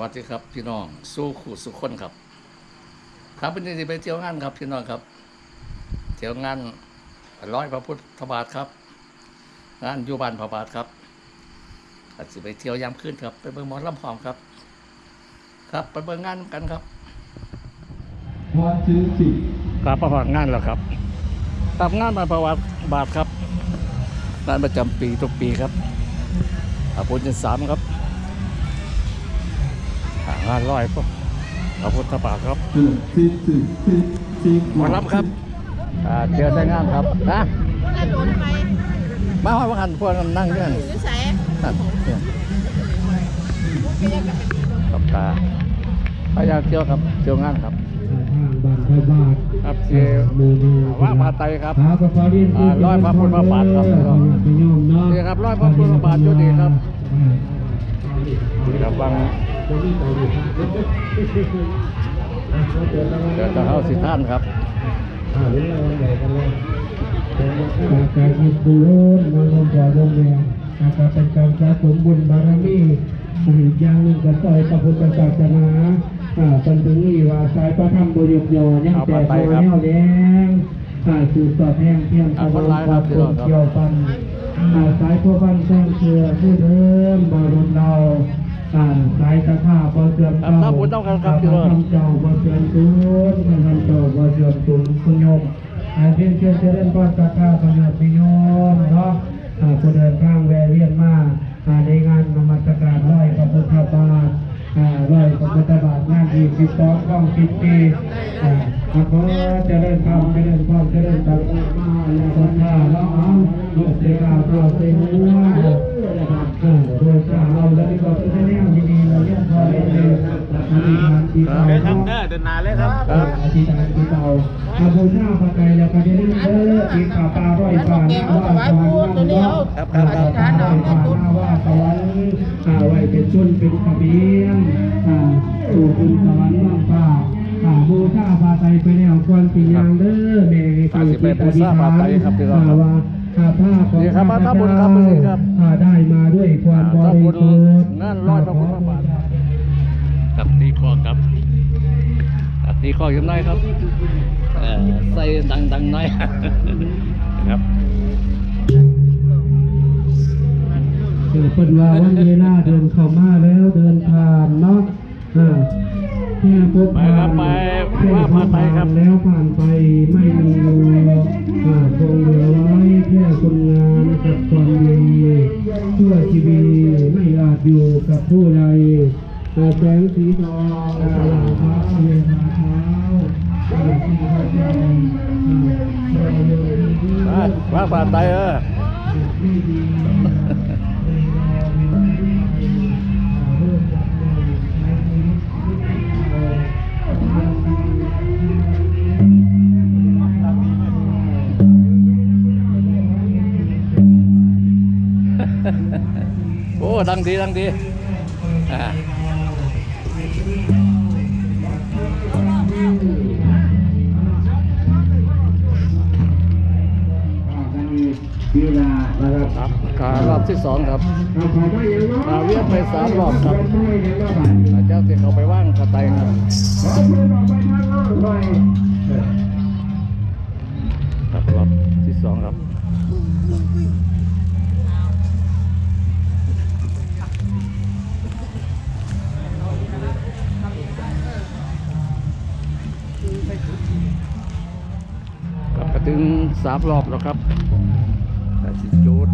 วัสดีครับ พี่น้อง สู้ขู่สุขคนครับ ครับวันนี้สิไปเที่ยวงานครับ พี่น้องครับ เที่ยวงานร้อยพระพุทธบาทครับ งานอยู่บ้านพระบาทครับอาจจะไปเที่ยวยามขึ้นครับ ไปเบิ่งหมอลำพร้อมครับ ครับไปเบิ่งงานกันครับพอถึงสิบครับประวัติงานแล้วครับครับงานมาประวัติบาทครับงานประจำปีทุกปีครับอาพุทธสามครับ อ่าร้อยพระพระพุทธบาทครับเกิดสิบสิบสิบสิบหมอลำครับอ่าเจอได้งานครับนะถ้าโดนทำไมมาว่าว่ากันพวกนั่งเรื่องถึงนิสัยนั่นกับตาพยายเที่ยวครับเที่ยวงานครับครับเที่ยวว่าพาไตครับร้อยพระพุทธบาทครับนี่ครับร้อยพระพุทธบาทอยู่นี่ครับนี่ครับบาง เดี๋ยวจะเข้าสิท่านครับอ่าเรื่องอะไรกันเลยการยิบบุญมาลงจอลงแรงอาการเป็นการสะสมบุญบารมีอีกอย่างหนึ่งก็ต่อยพระพุทธศาสนาอ่าเป็นถึงนี่ว่าสายพระธรรมบริยโยยังเอาแต่ไปโมครับแนวแดงอ่าสู่สอดแห้งเทียมอ่าสคนว่างร้ายคครัวาบมพี่คน้องนครับเกี่ยวปันอ่าสายพวกบ้านสร้างเชื่อผู้เดิมบารมเราอ่า สายตะขาบเสื่อมครับถ้าบุญต้องการครับพี่น้องทำเจ้าบเสื่อมตุนทำเจ้าบเสื่อมตุนคุณโยมอาเพียงเชื่อเจริญพรสักการะพระญาติโยมเนาะอ่าผู้เดินทางแวะเวียนมาอ่าในงานนมัสการร้อยพระพุทธบาทอ่าร้อยพระพุทธบาทงานอีกสิบสองข้องสิบปีอ่า ขอเจริญพรเจริญพรเจริญพรมาแล้วก็ท่าล้วเอาลูกเสกาตัวเสียหัวอ่าโดยชาเราแล้วก็เป็นแนวดีๆเราเรียกพอเลยเลยอธินที่เก่าเลยครับเด้อเดินนาเลยครับครับอธิษฐานที่เก่าอาบูชาพระไตรแล้วก็จะได้เด้อปีขาปลาร้อยฝ่าหน้าว่าสวรรค์นั่งเนาะครับครับครับฝ่าน้าว่าสวรรค์อ่าไว้เป็นจุนเป็นขบียงอ่าสู่คุณสวรรค์ว่างฟ้า อ่าบูชาพระไตรไปแล้วควรปียางเด้อแม่อาจสิไปบูชาพระไตรครับพี่น้องครับว่าข้าผ้าของนี่ครับมาทำบุญครับมื้อนี้ครับอ่าได้มาด้วยความบถ้าริบุญสุทธิ์งานร้อยพระพุทธบาทครับตีคอครับครับตีคอยังไงครับเอ่อใส่ดังดังๆหน่อยครับเกิดเป็นว่าวันเวลาเดินเข้ามาแล้วเดินผ่านเนาะอ่าแค่พบ ไปครับไปแค่ว่าพพาบไปครับแล้วผ่านไปไม่มีคงเหลือไว้แค่คุณงานกับความดีชั่วชีวิตไม่อาจอยู่กับผู้ใดอ่แสงสีทองอ่าลังเท้าเวลาเท้าอ่าที่เขาใจอ่าเราเดินดีมาว่าผ่านไปเออ โอ้ดังดีดังดีอ่าครับการรอบที่สองครับเราขาเวียนไปสามรอบครับไม่ยังว่ารอาเจ้าที่เขาไปว่างกระไตครับขางโน้นหน่อยครับรอบที่สองครับก็ถึง สามรอบแล้วครับแต่สิบจูด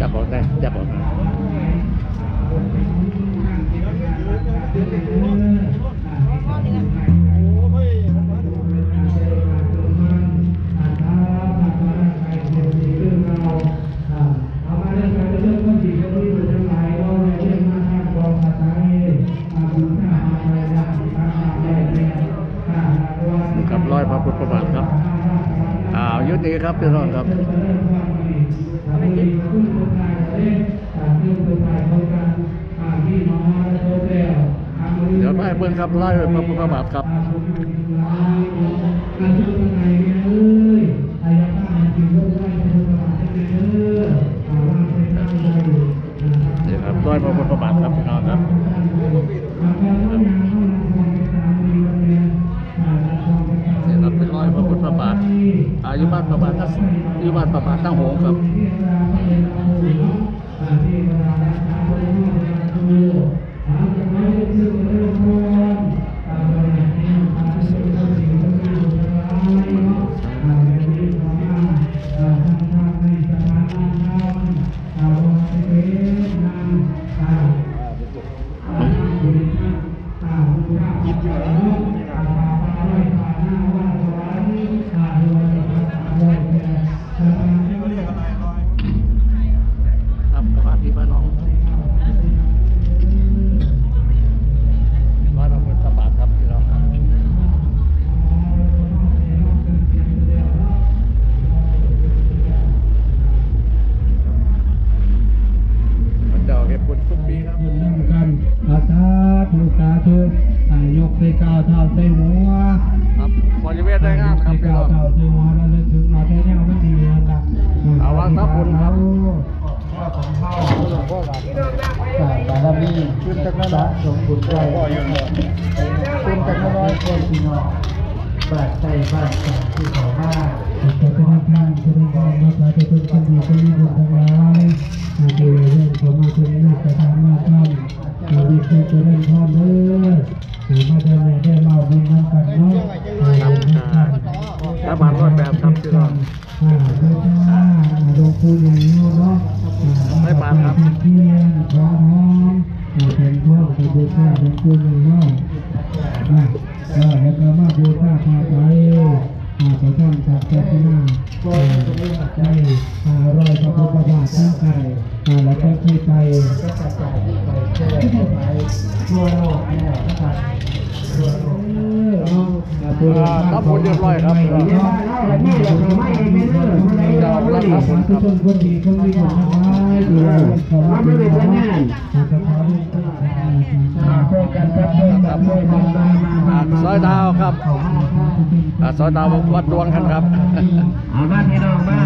จับออกได้จับออกได้ นี้ครับพี่น้องครับเดี๋ยวไปเพื่อนครับไล่ไปพระพุทธบาทครับนี่ครับไล่พระพุทบาท อยู่บ้านประมาณตั้งอยู่บ้านประมาณตั้งหงครับ ครับบารมีขึ้นจากนั้นลสมบุญใจขึ้นจากนั้นร้อยคนพี่น้องบ้านใจบ้านสังที่เขามาจะเป็นทางจะเป็นทางมาจะเป็นคนดีคนดีบุญทั้งหลายอาเดียเรื่องเขามาตรงนี้จะทำมาทำอาดีเคยจะเล่นพ่อเด้อมาเดินได้เมาบุญกันกันเนาะรัฐบาลรอดแบบครับพี่องอ่าเดิ ทั่วโลกแน่นะครับทั่วโลกครับผมเรียบร้อยครับเจ้ารักครับผมทุกคนคนดีคนดีคนร้ายดูเขาว่าเป็นคนงานจะขอดูช่วยกันครับช่วยกันช่วยกันมามามาซอยดาวครับซอยดาววัดดวงกันครับเอาบ้านพี่น้องมา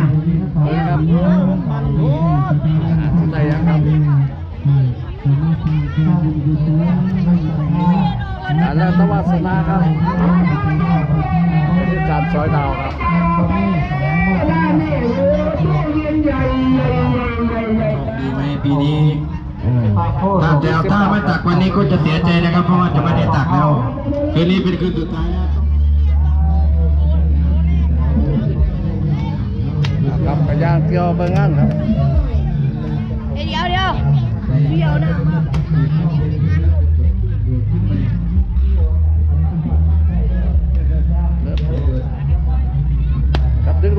แล้วตวาสนาครับนี่คือการซอยดาวครับดีไหมปีนี้ถ้าจะเอาถ้าไม่ตักวันนี้ก็จะเสียใจนะครับ เพราะว่าจะไม่ได้ตักแล้วคืนนี้เป็นคืนสุดท้ายครับกระย่างเที่ยวเบิ่งงานครับเดี๋ยวเดี๋ยวเดี๋ยวนะ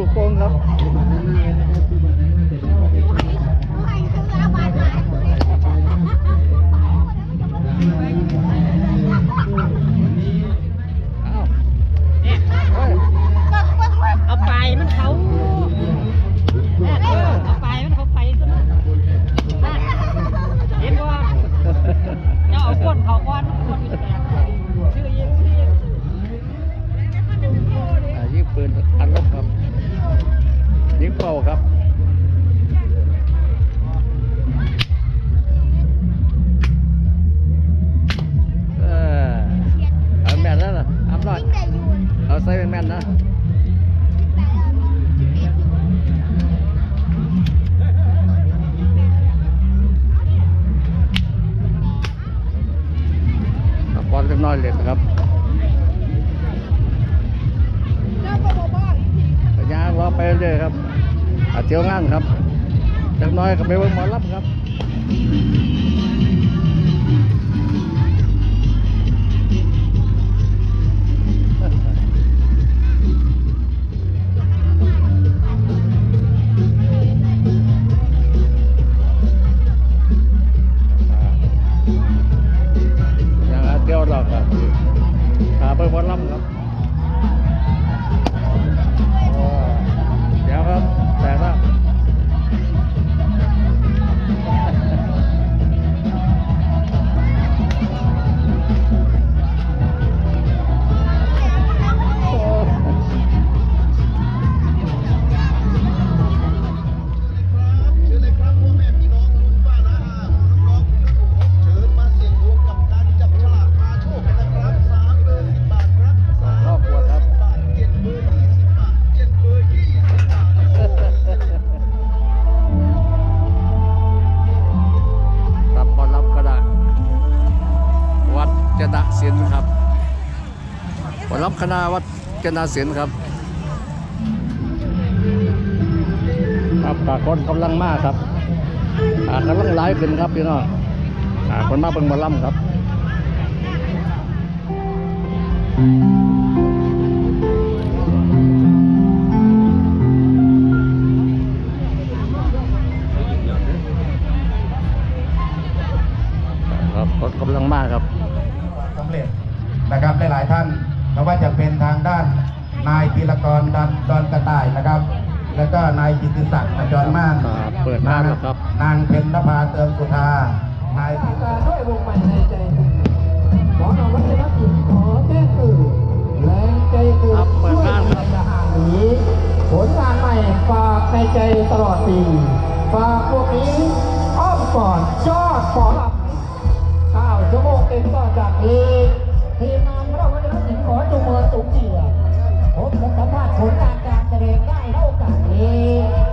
รับดึงลูกโป่งครับ เป่าครับเออเอาแม่นแล้วนะอัพหน่อยเอาใส่แม่นๆนะเอาบอลเล็กน้อยเลยนะครับก็ย่างรอไปเรื่อยๆครับ อาเจียวงานครับจักน้อยก็ไปเบิ่งหมอลำครับ คณะวัดกนาศิลป์ครับครับปากคนกำลังมากครับอากำลังไลฟ์ขึ้นครับพี่น้องอาคนมาเบิ่งหมาล่ำครับครับกำลังมากครับ เร็จนะครับหลายๆท่านไม่ว่าจะเป็นทางด้านนายธีรกรดอนดอนกระต่ายนะครับ แล้วก็นายกิติศักดิ์ขจรม่านครับเปิดหน้าแล้วครับ นางเพ็ญนภาเติมสุธานายการด้วยวงใหม่ในใจหมอนวัฒนศิลป์ขอแจ้งตื่นแรงใจตื่นครับเปิดงานครับจะห่างหนีผลงานใหม่ฝากในใจตลอดปีฝากพวกนี้อ้อมก่อนยอดขอหลับ ต็มต่อจากนี้ทีมงานเราวัฒนศิลป์ขอจูงมือสูงเฉียผมสัมภาษณ์ผลงานการแสดงได้เท่ากันนี้